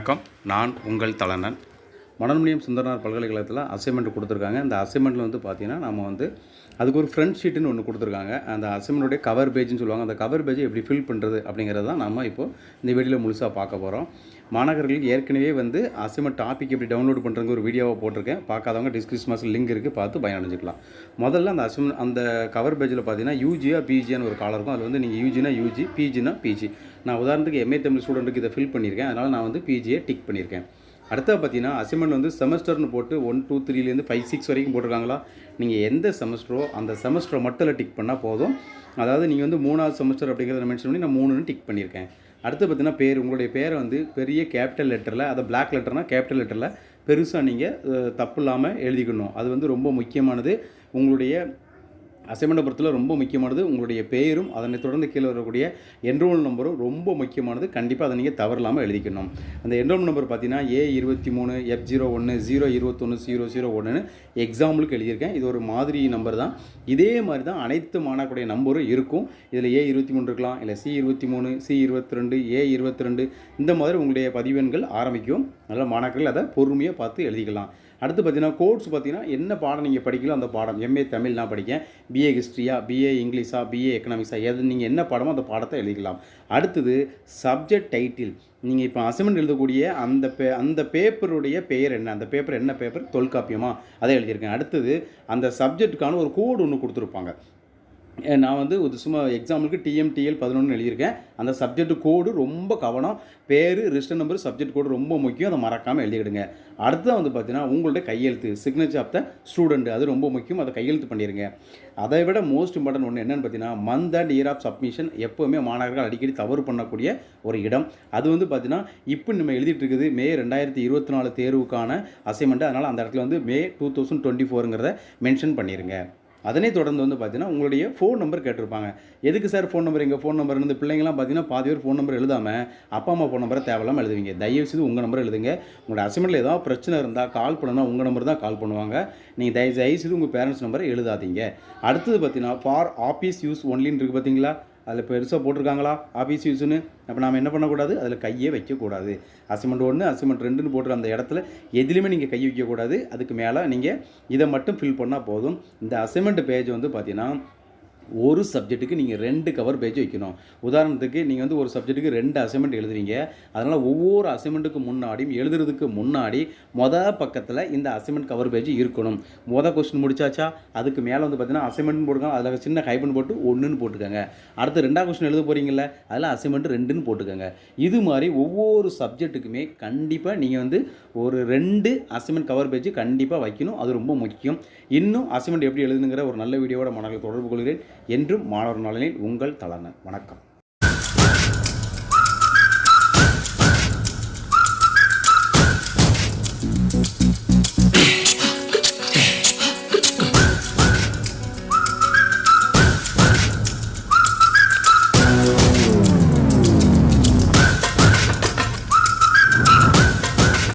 வணக்கம். நான் உங்கள் தலனன் மனோன்மணியம் சுந்தரனார் பல்கலைக்கழகத்தில் அசைன்மெண்ட் கொடுத்துருக்காங்க. அந்த அசைன்மெண்ட்டில் வந்து பார்த்தீங்கன்னா நம்ம வந்து அதுக்கு ஒரு ஃப்ரண்ட் ஷீட்டுன்னு ஒன்று கொடுத்துருக்காங்க. அந்த அசைன்மெண்ட்டுடைய கவர் பேஜ்னு சொல்லுவாங்க. அந்த கவர் பேஜை எப்படி ஃபில் பண்ணுறது அப்படிங்கிறது தான் நம்ம இப்போ இந்த வீடியோவில் முழுசாக பார்க்க போகிறோம் மாணவர்களுக்கு ஏற்கனவே வந்து அசைன்மெண்ட் டாபிக் எப்படி டவுன்லோட் பண்ணுறது ஒரு வீடியோவை போட்டிருக்கேன். பார்க்காதவங்க டிஸ்கிரிப்ஷன் லிங்க் இருக்குது பார்த்து பயனடைஞ்சிக்கலாம். முதல்ல அந்த அசைன்மெண்ட் அந்த கவர் பேஜில் பார்த்தீங்கன்னா யூஜியா பிஜியான்னு ஒரு காலம் இருக்கும். அது வந்து நீங்கள் யூஜினா யூஜி பிஜினா பிஜி நான் உதாரணத்துக்கு எம்ஏ தமிழ் ஸ்டூடெண்ட்டுக்கு இதை ஃபில் பண்ணியிருக்கேன். அதனால் நான் வந்து பிஜியை டிக் பண்ணியிருக்கேன். அடுத்தது பார்த்தீங்கன்னா அசைன்மெண்ட் வந்து செமஸ்டர்னு போட்டு ஒன் டூ த்ரீலேருந்து ஃபைவ் சிக்ஸ் வரைக்கும் போட்டிருக்காங்களா? நீங்கள் எந்த செமஸ்டரோ அந்த செமஸ்டரை மட்டும் டிக் பண்ணால் போதும். அதாவது நீங்கள் வந்து மூணாவது செமஸ்டர் அப்படிங்கிறத மென்ஷன் பண்ணி நான் மூணுன்னு டிக் பண்ணியிருக்கேன். அடுத்து பார்த்தீங்கன்னா பேர் உங்களுடைய பேரை வந்து பெரிய கேபிட்டல் லெட்டரில் அதை பிளாக் லெட்டர்னா கேபிட்டல் லெட்டரில் பெருசாக நீங்கள் தப்பு இல்லாமல் எழுதிக்கணும். அது வந்து ரொம்ப முக்கியமானது. உங்களுடைய அசைன்மெண்ட்டை பொறுத்தல ரொம்ப முக்கியமானது உங்களுடைய பெயரும் அதனை தொடர்ந்து கீழே வரக்கூடிய என்ரோல் நம்பரும் ரொம்ப முக்கியமானது. கண்டிப்பாக அதை நீங்கள் தவறில்லாமல் எழுதிக்கணும். அந்த என்ரோல் நம்பர் பார்த்தீங்கன்னா ஏ இருபத்தி மூணு எஃப் ஜீரோ ஒன்று ஜீரோ இருபத்தொன்று ஜீரோ ஜீரோ ஒன்றுன்னு எக்ஸாம்பிளுக்கு எழுதியிருக்கேன். இது ஒரு மாதிரி நம்பர் தான். இதே மாதிரி தான் அனைத்து மாணாக்குடைய நம்பரும் இருக்கும். இதில் ஏ இருபத்தி மூணு இருக்கலாம் இல்லை சி இருபத்தி மூணு சி இருபத்தி ரெண்டு ஏ இருபத்தி ரெண்டு இந்த மாதிரி உங்களுடைய பதிவெண்கள் ஆரம்பிக்கும். நல்ல மாணாக்கர்கள் அதை பொறுமையாக பார்த்து எழுதிக்கலாம். அடுத்து பார்த்தீங்கன்னா கோர்ஸ் பார்த்தீங்கன்னா என்ன பாடம் நீங்கள் படிக்கலோ அந்த பாடம்? எம்ஏ தமிழ் நான் படிக்கேன் பிஏ ஹிஸ்ட்ரியா பிஏ இங்கிலீஷா பிஏ எக்கனாமிக்ஸா எது நீங்கள் என்ன பாடமோ அந்த பாடத்தை எழுதிக்கலாம். அடுத்தது சப்ஜெக்ட் டைட்டில் நீங்கள் இப்போ அசைன்மெண்ட் எழுதக்கூடிய அந்த பே அந்த பேப்பருடைய பெயர் என்ன? அந்த பேப்பர் என்ன பேப்பர் தொல்காப்பியமாக அதை எழுதியிருக்கேன். அடுத்தது அந்த சப்ஜெக்ட்டுக்கான ஒரு கோடு ஒன்று கொடுத்துருப்பாங்க. நான் வந்து ஒரு சும்மா எக்ஸாம்பிளுக்கு டிஎம்டிஎல் பதினொன்று எழுதியிருக்கேன். அந்த சப்ஜெக்ட் கோடு ரொம்ப கவனம் பேர் ரிஜிஸ்டர் நம்பர் சப்ஜெக்ட் கோடு ரொம்ப முக்கியம். அதை மறக்காமல் எழுதிவிடுங்க அடுத்தது வந்து பார்த்தீங்கன்னா உங்களுடைய கையெழுத்து சிக்னேச்சர் ஆஃப் த ஸ்டூடெண்ட் அது ரொம்ப முக்கியம். அதை கையெழுத்து பண்ணிடுங்க அதை விட மோஸ்ட் இம்பார்ட்டன்ட் ஒன்று என்னென்னு பார்த்தீங்கன்னா month and year of submission எப்போவுமே மாணவர்கள் அடிக்கடி தவறு பண்ணக்கூடிய ஒரு இடம். அது வந்து பார்த்தீங்கன்னா இப்போ நம்ம எழுதிட்டு இருக்குது மே ரெண்டாயிரத்தி இருபத்தி நாலு தேர்வுக்கான அசைன்மெண்ட் அதனால் அந்த இடத்துல வந்து மே டூ தௌசண்ட் டுவெண்ட்டி ஃபோருங்கிறத மென்ஷன் பண்ணிடுங்க அதனை தொடர்ந்து வந்து பார்த்தீங்கன்னா உங்களுடைய ஃபோன் நம்பர் கேட்டிருப்பாங்க. எதுக்கு சார் ஃபோன் நம்பர் எங்கள் ஃபோன் நம்பர் இருந்து பிள்ளைங்களாம் பார்த்தீங்கன்னா பாதி பேர் ஃபோன் நம்பர் எழுதாமல் அப்பா அம்மா ஃபோன் நம்பரை தேவையில்லாமல் எழுதுவீங்க. தயவு செய்து உங்கள் நம்பர் எழுதுங்க. உங்களோட அசைன்மெண்ட்டில் ஏதாவது பிரச்சனை இருந்தால் கால் பண்ணால் உங்கள் நம்பர் தான் கால் பண்ணுவாங்க. நீங்கள் தயவு தயவு செய்து உங்கள் பேரண்ட்ஸ் நம்பரை எழுதாதீங்க. அடுத்தது பார்த்தீங்கன்னா ஃபார் ஆஃபீஸ் யூஸ் ஒன்லின்னு இருக்குது பார்த்தீங்களா? அதில் பெருசாக போட்டிருக்காங்களா? ஆஃபீஸ் யூஸ்னு அப்போ நாம் என்ன பண்ணக்கூடாது? அதில் கையே வைக்கக்கூடாது. அசைன்மெண்ட் ஒன்று அசிமெண்ட் ரெண்டுன்னு போட்டுற அந்த இடத்துல எதுலேயுமே நீங்கள் கை வைக்கக்கூடாது. அதுக்கு மேலே நீங்கள் இதை மட்டும் ஃபில் பண்ணால் போதும். இந்த அசைன்மெண்ட் பேஜ் வந்து பார்த்தீங்கன்னா ஒரு சப்ஜெக்ட்டுக்கு நீங்கள் ரெண்டு கவர் பேஜ் வைக்கணும். உதாரணத்துக்கு நீங்கள் வந்து ஒரு சப்ஜெக்ட்டுக்கு ரெண்டு அசைன்மெண்ட் எழுதுவீங்க அதனால் ஒவ்வொரு அசைன்மெண்ட்டுக்கு முன்னாடியும் எழுதுறதுக்கு முன்னாடி மொதல் பக்கத்தில் இந்த அசைன்மெண்ட் கவர் பேஜ் இருக்கணும். மொதல் கொஸ்டின் முடிச்சாச்சா? அதுக்கு மேலே வந்து பார்த்தீங்கன்னா அசைன்மெண்ட் போட்டுக்கோங்க அதில் சின்ன ஹைபன் போட்டு ஒன்றுன்னு போட்டுக்கோங்க. அடுத்து ரெண்டாவது கொஸ்டின் எழுத போகிறீங்கள அதில் அசைன்மெண்ட் ரெண்டுன்னு போட்டுக்கோங்க. இது மாதிரி ஒவ்வொரு சப்ஜெக்ட்டுக்குமே கண்டிப்பாக நீங்கள் வந்து ஒரு ரெண்டு அசைன்மெண்ட் கவர் பேஜ் கண்டிப்பாக வைக்கணும். அது ரொம்ப முக்கியம். இன்னும் அசைன்மெண்ட் எப்படி எழுதுனுங்கிற ஒரு நல்ல வீடியோவோட மாணவர்களை தொடர்பு கொள்கிறேன். என்றும் மாணவர் நலனில் உங்கள் தலனன் வணக்கம்.